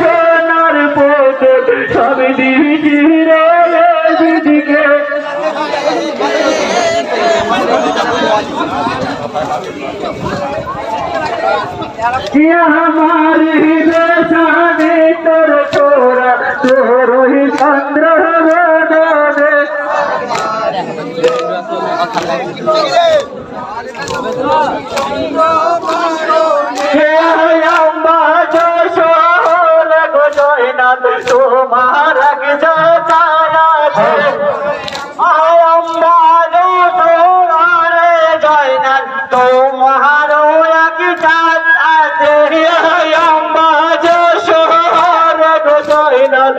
সোনার পোতল সব দিদি দিদিকে আমার হৃদয় তোর তোরা তোর চন্দ্র Yeah. জান, তোমার এক জান আছে। আম্বান তোমার জয়নাল তোমার এক জান আছে। আম্বাজ সোহার জয়নাল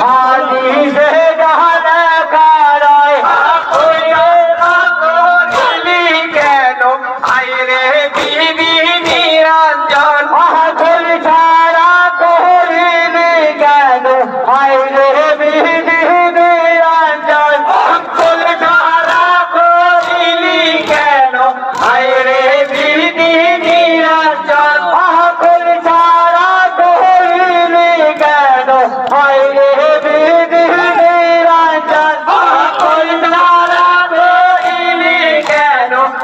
হাদিসে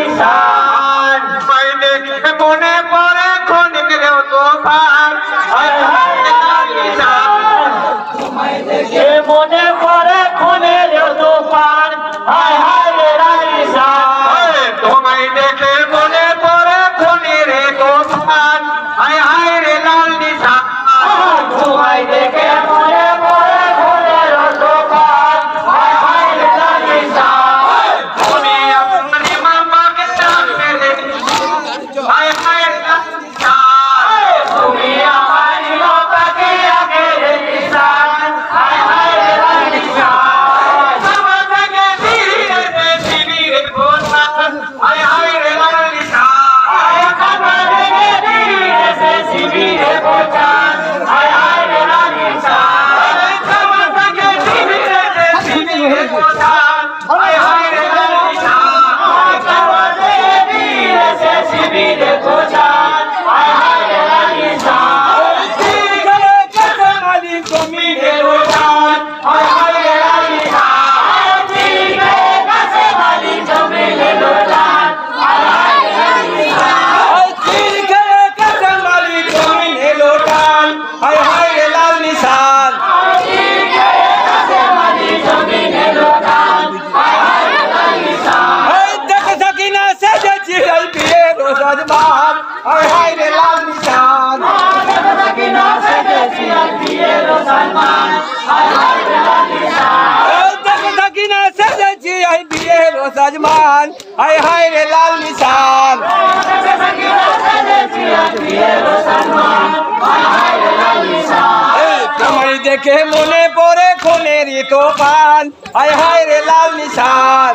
নিশান বাইরে মনে পড়ে খনিক রে মনে পড়ে সজমান, হায় হায় রে লাল নিশান। তোমায় দেখে মনে পড়ে খুনের তো পান হায় হায় রে লাল নিশান।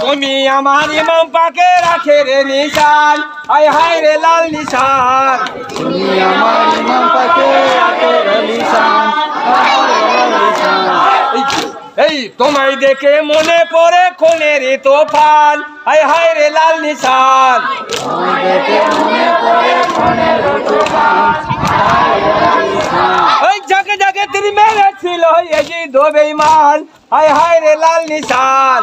তুমি আমার ইমাম পাকে রাখে রে নিশান, হায় হায় রে লাল নিশান। এই- তোমায় দেখে মনে পড়ে খুনের তোফান। হায় হায় রে লাল নিশান। ওই জাগে জাগে তিনি মেরেছিল যে দোবে মান হায় হায় রে লাল নিশান।